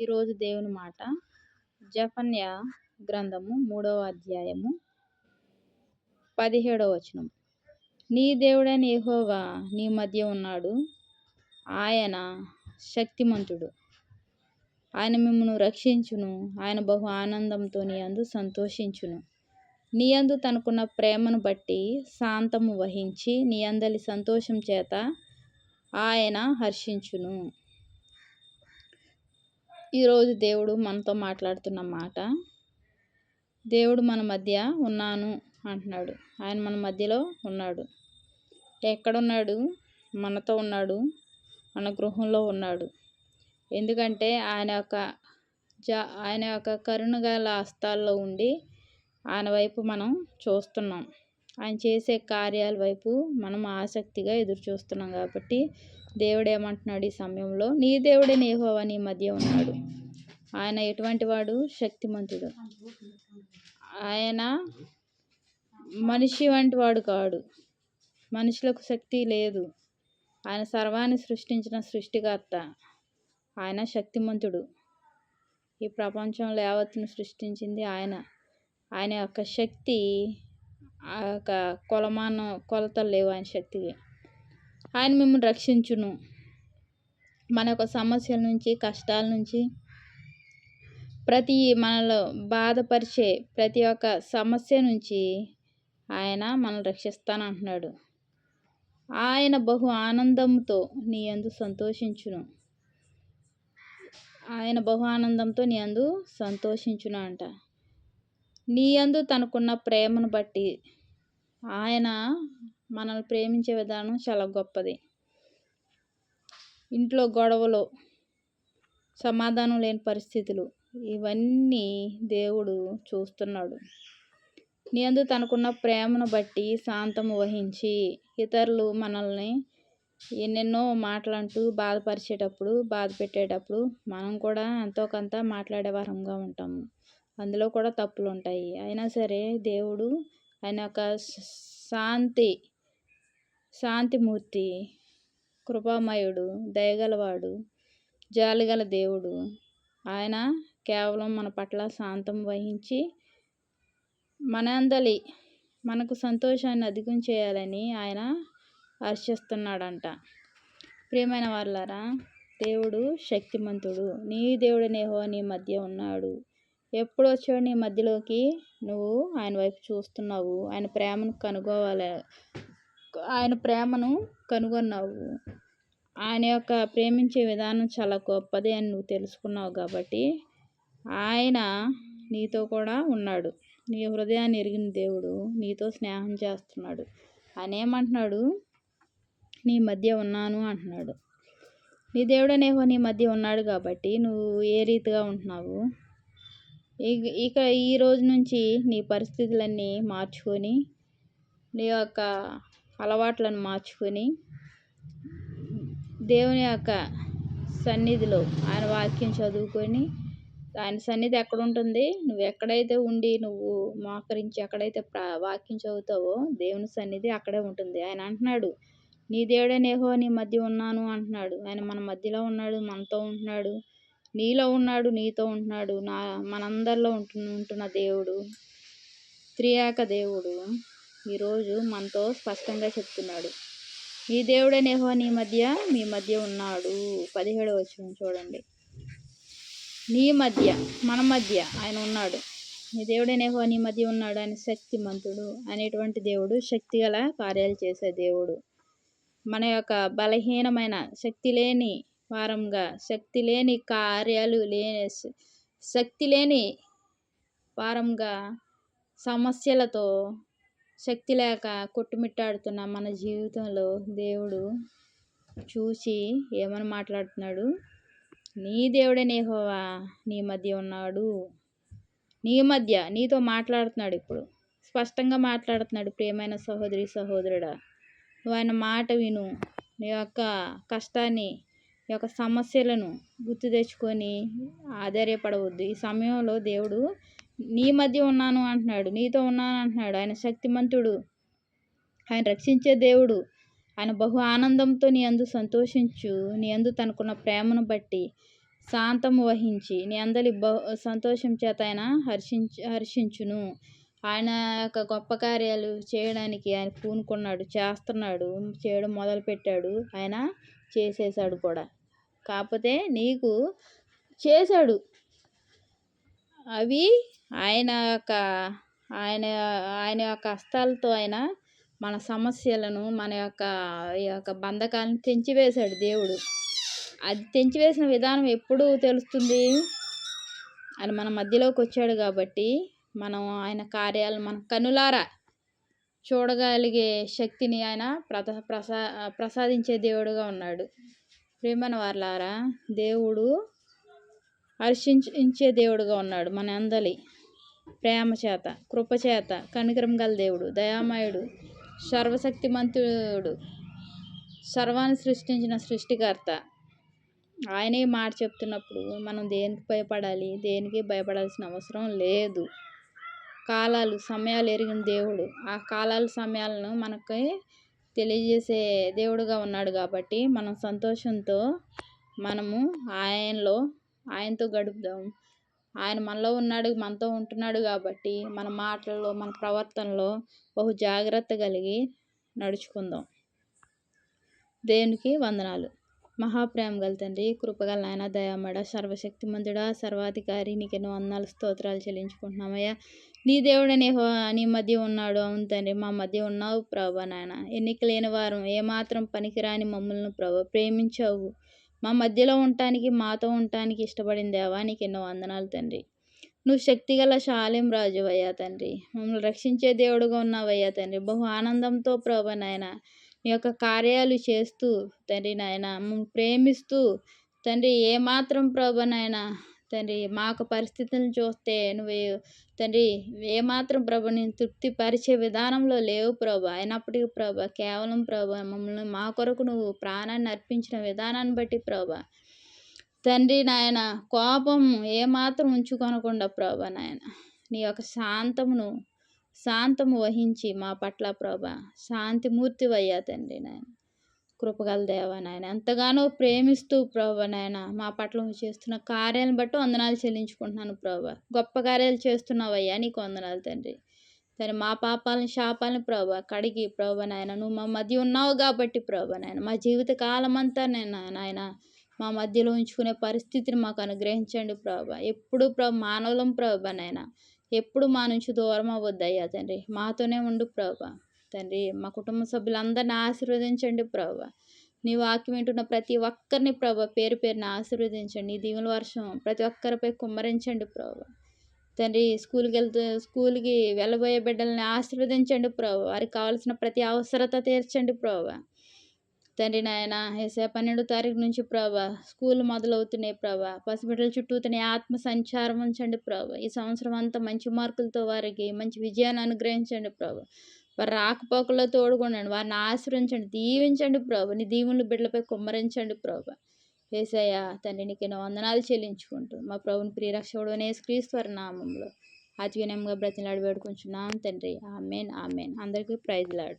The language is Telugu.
ఈరోజు దేవుని మాట. జఫన్య గ్రంథము మూడవ అధ్యాయము పదిహేడవ వచనం. నీ దేవుడైన యెహోవా నీ మధ్య ఉన్నాడు. ఆయన శక్తిమంతుడు. ఆయన మిమ్మను రక్షించును. ఆయన బహు ఆనందంతో నీ అందు సంతోషించును. నీ అందు తనకున్న ప్రేమను బట్టి శాంతము వహించి నీ అందలి సంతోషం చేత ఆయన హర్షించును. ఈరోజు దేవుడు మనతో మాట్లాడుతున్న మాట దేవుడు మన మధ్య ఉన్నాను అంటున్నాడు. ఆయన మన మధ్యలో ఉన్నాడు. ఎక్కడున్నాడు? మనతో ఉన్నాడు. మన గృహంలో ఉన్నాడు. ఎందుకంటే ఆయన యొక్క జా ఆయన యొక్క కరుణగల హస్తాల్లో ఉండి ఆయన వైపు మనం చూస్తున్నాం. ఆయన చేసే కార్యాల వైపు మనం ఆసక్తిగా ఎదురు చూస్తున్నాం కాబట్టి దేవుడు ఏమంటున్నాడు ఈ సమయంలో? నీ దేవుడే నేహోవా నీ మధ్య ఉన్నాడు. ఆయన ఎటువంటి వాడు? శక్తిమంతుడు. ఆయన మనిషి వంటి వాడు కాడు. మనుషులకు శక్తి లేదు. ఆయన సర్వాన్ని సృష్టించిన సృష్టికర్త. ఆయన శక్తిమంతుడు. ఈ ప్రపంచంలో యావత్తును సృష్టించింది ఆయన. ఆయన యొక్క శక్తి ఆ యొక్క కొలమానం కొలతలు లేవు ఆయన శక్తికి. ఆయన మిమ్మల్ని రక్షించును. మన యొక్క సమస్యల నుంచి కష్టాల నుంచి ప్రతి మనలో బాధపరిచే ప్రతి ఒక్క సమస్య నుంచి ఆయన మనల్ని రక్షిస్తానంటున్నాడు. ఆయన బహు ఆనందంతో నీ అందు సంతోషించును. ఆయన బహు ఆనందంతో నీ అందు సంతోషించును అంట. నీ అందు తనకున్న ప్రేమను బట్టి ఆయన మనల్ని ప్రేమించే విధానం చాలా గొప్పది. ఇంట్లో గొడవలు సమాధానం లేని పరిస్థితులు ఇవన్నీ దేవుడు చూస్తున్నాడు. నీ అందు తనకున్న ప్రేమను బట్టి శాంతము వహించి ఇతరులు మనల్ని ఎన్నెన్నో మాటలంటూ బాధపరిచేటప్పుడు బాధ పెట్టేటప్పుడు మనం కూడా ఎంతో కొంత మాట్లాడే వారంగా ఉంటాము అందులో కూడా తప్పులు ఉంటాయి అయినా సరే దేవుడు ఆయన యొక్క శాంతి శాంతిమూర్తి కృపామయుడు దయగలవాడు జాలిగల దేవుడు. ఆయన కేవలం మన పట్ల శాంతం వహించి మనందలి మనకు సంతోషాన్ని అధికం చేయాలని ఆయన హర్షిస్తున్నాడంట. ప్రియమైన వాళ్ళారా దేవుడు శక్తిమంతుడు. నీ దేవుడు నేహో నీ మధ్య ఉన్నాడు. ఎప్పుడు వచ్చాడు నీ మధ్యలోకి? నువ్వు ఆయన వైపు చూస్తున్నావు. ఆయన ప్రేమను కనుగోవాలి ఆయన ప్రేమను కనుగొన్నావు. ఆయన యొక్క ప్రేమించే విధానం చాలా గొప్పది అని నువ్వు తెలుసుకున్నావు కాబట్టి ఆయన నీతో కూడా ఉన్నాడు. నీ హృదయాన్ని ఎరిగిన దేవుడు నీతో స్నేహం చేస్తున్నాడు. ఆయన ఏమంటున్నాడు నీ మధ్య ఉన్నాను అంటున్నాడు. నీ దేవుడనేవో నీ మధ్య ఉన్నాడు కాబట్టి నువ్వు ఏ రీతిగా ఉంటున్నావు? ఇక ఈ రోజు నుంచి నీ పరిస్థితులన్నీ మార్చుకొని నీ యొక్క అలవాట్లను మార్చుకొని దేవుని యొక్క సన్నిధిలో ఆయన వాక్యం చదువుకొని ఆయన సన్నిధి ఎక్కడ ఉంటుంది నువ్వు ఎక్కడైతే ఉండి నువ్వు మోకరించి ఎక్కడైతే వాక్యం చదువుతావో దేవుని సన్నిధి అక్కడే ఉంటుంది. ఆయన అంటున్నాడు నీ దేవుడే నేహో నీ మధ్య ఉన్నాను అంటున్నాడు. ఆయన మన మధ్యలో ఉన్నాడు మనతో ఉంటున్నాడు. నీలో ఉన్నాడు నీతో ఉంటున్నాడు నా మనందరిలో ఉంటు ఉంటున్న దేవుడు త్రియాక దేవుడు ఈరోజు మనతో స్పష్టంగా చెప్తున్నాడు. నీ దేవుడే నేహో నీ మధ్య మీ మధ్య ఉన్నాడు. పదిహేడు వచ్చిన చూడండి. నీ మధ్య మన మధ్య ఆయన ఉన్నాడు. నీ దేవుడే నేహో నీ మధ్య ఉన్నాడు ఆయన శక్తిమంతుడు అనేటువంటి దేవుడు శక్తి గల కార్యాలు చేసే దేవుడు. మన యొక్క బలహీనమైన శక్తి లేని వారంగా శక్తి లేని కార్యాలు లేని శక్తి లేని వారంగా సమస్యలతో శక్తి లేక కొట్టుమిట్టాడుతున్న మన జీవితంలో దేవుడు చూసి ఏమని మాట్లాడుతున్నాడు? నీ దేవుడే నేహోవా నీ మధ్య ఉన్నాడు. నీ మధ్య నీతో మాట్లాడుతున్నాడు ఇప్పుడు. స్పష్టంగా మాట్లాడుతున్నాడు ప్రియమైన సహోదరి సహోదరుడా. నువ్వు ఆయన మాట విను. నీ యొక్క కష్టాన్ని ఈ యొక్క సమస్యలను గుర్తు తెచ్చుకొని ఆధార్యపడవద్దు ఈ సమయంలో దేవుడు నీ మధ్య ఉన్నాను అంటున్నాడు. నీతో ఉన్నాను అంటున్నాడు. ఆయన శక్తిమంతుడు. ఆయన రక్షించే దేవుడు. ఆయన బహు ఆనందంతో నీ అందు సంతోషించు. నీ అందు తనకున్న ప్రేమను బట్టి శాంతము వహించి నీ అందరి బహు సంతోషం చేత ఆయన హర్షించు హర్షించును. ఆయన యొక్క గొప్ప కార్యాలు చేయడానికి ఆయన పూనుకున్నాడు చేస్తున్నాడు చేయడం మొదలుపెట్టాడు. ఆయన చేసేసాడు కూడా. కాకపోతే నీకు చేశాడు. అవి ఆయన యొక్క ఆయన ఆయన యొక్క హస్తాలతో ఆయన మన సమస్యలను మన యొక్క ఈ యొక్క బంధకాలను తెంచివేశాడు దేవుడు. అది తెంచివేసిన విధానం ఎప్పుడు తెలుస్తుంది? ఆయన మన మధ్యలోకి వచ్చాడు కాబట్టి మనం ఆయన కార్యాలు మన కనులారా చూడగలిగే శక్తిని ఆయన ప్రత ప్రసా ప్రసాదించే దేవుడుగా ఉన్నాడు. ప్రేమన వార్లారా దేవుడు హర్షించే దేవుడుగా ఉన్నాడు మన అందలి. ప్రేమ చేత కృపచేత కనికరం గల దేవుడు దయామయుడు సర్వశక్తిమంతుడు సర్వాన్ని సృష్టించిన సృష్టికర్త. ఆయనే మాట చెప్తున్నప్పుడు మనం దేనికి భయపడాలి? దేనికి భయపడాల్సిన అవసరం లేదు. కాలాలు సమయాలు ఎరిగిన దేవుడు. ఆ కాలాలు సమయాలను మనకి తెలియజేసే దేవుడుగా ఉన్నాడు కాబట్టి మనం సంతోషంతో మనము ఆయనలో ఆయనతో గడుపుదాం. ఆయన మనలో ఉన్నాడు మనతో ఉంటున్నాడు కాబట్టి మన మాటల్లో మన ప్రవర్తనలో బహు జాగ్రత్త కలిగి నడుచుకుందాం. దేవునికి వందనాలు. మహాప్రేమ గల తండ్రి కృపగల నాయన దయామడ సర్వశక్తి సర్వశక్తిమంతుడా సర్వాధికారి నీకెన్నో వందనాలు స్తోత్రాలు చెల్లించుకుంటున్నామయ్యా. నీ దేవుడనే నీ మధ్య ఉన్నాడు. అవును తండ్రి మా మధ్య ఉన్నావు ప్రభా నాయన. ఎన్నిక లేని వారం ఏమాత్రం పనికిరాని మమ్మల్ని ప్రభా ప్రేమించావు. మా మధ్యలో ఉండటానికి మాతో ఉండటానికి ఇష్టపడిన దేవా నీకు ఎన్నో వందనాలు తండ్రి. నువ్వు శక్తిగల శాలేం రాజు అయ్యా తండ్రి. మమ్మల్ని రక్షించే దేవుడుగా ఉన్నావయ్యా తండ్రి. బహు ఆనందంతో ప్రభా నాయన నీ యొక్క కార్యాలు చేస్తూ తండ్రి నాయన ప్రేమిస్తూ తండ్రి ఏమాత్రం ప్రభనైనా తండ్రి మాకు పరిస్థితులను చూస్తే నువ్వు తండ్రి ఏమాత్రం ప్రభ నేను తృప్తి పరిచే విధానంలో లేవు ప్రభ. అయినప్పటికీ ప్రభ కేవలం ప్రభ మమ్మల్ని మా కొరకు నువ్వు ప్రాణాన్ని అర్పించిన విధానాన్ని బట్టి ప్రభ. తండ్రి నాయన కోపం ఏమాత్రం ఉంచుకొనకుండా ప్రభ నాయన నీ యొక్క శాంతమును శాంతము వహించి మా పట్ల ప్రభ శాంతిమూర్తి అయ్యా తండ్రి నాయన. కృపగల దేవా నాయన. ఎంతగానో ప్రేమిస్తూ ప్రభ నాయన మా పట్ల చేస్తున్న కార్యాలను బట్టి వందనాలు చెల్లించుకుంటున్నాను ప్రభ. గొప్ప కార్యాలు చేస్తున్నావయ్యా నీకు వందనాలు తండ్రి. సరే మా పాపాలని శాపాలని ప్రభ కడిగి ప్రభ నాయన నువ్వు మా మధ్య ఉన్నావు కాబట్టి ప్రభ నాయన. మా జీవిత కాలం అంతా నేను నాయన మా మధ్యలో ఉంచుకునే పరిస్థితిని మాకు అనుగ్రహించండి ప్రభ. ఎప్పుడు ప్రభ మానవులం ప్రభ నాయన. ఎప్పుడు మా నుంచి దూరం అవ్వద్దయ్యా తండ్రి. మాతోనే ఉండు ప్రభా. తండ్రి మా కుటుంబ సభ్యులందరిని ఆశీర్వదించండి ప్రభా. నీ వాక్యం వింటున్న ప్రతి ఒక్కరిని ప్రభ పేరు పేరుని ఆశీర్వదించండి. నీ దీవుల వర్షం ప్రతి ఒక్కరిపై కుమ్మరించండి ప్రభా. తండ్రి స్కూల్కి వెళ్తూ స్కూల్కి వెళ్ళబోయే బిడ్డల్ని ఆశీర్వదించండి ప్రభు. వారికి కావాల్సిన ప్రతి అవసరత తీర్చండి ప్రభా. తండ్రి నాయన ఏసే పన్నెండు తారీఖు నుంచి ప్రభా స్కూల్ మొదలవుతున్నాయి ప్రభా. పసిబిడ్డల చుట్టూతనే ఆత్మ సంచారం ఉంచండి ప్రభా. ఈ సంవత్సరం అంతా మంచి మార్కులతో వారికి మంచి విజయాన్ని అనుగ్రహించండి ప్రభా. వారి రాకపోకల్లో తోడుకోండి వారిని ఆశ్రయించండి దీవించండి ప్రభు. నీ దీవుని బిడ్డలపై కుమ్మరించండి ప్రభు. ఏసయ్య తండ్రి నీకు వందనాలు చెల్లించుకుంటూ మా ప్రభుని ప్రియరక్షకుడు అనే క్రీస్తు నామంలో అతి వినయంగా బ్రతిలాడి వేడుకుంటున్నాం తండ్రి. Amen amen. అందరికీ ప్రైజ్ లాడు.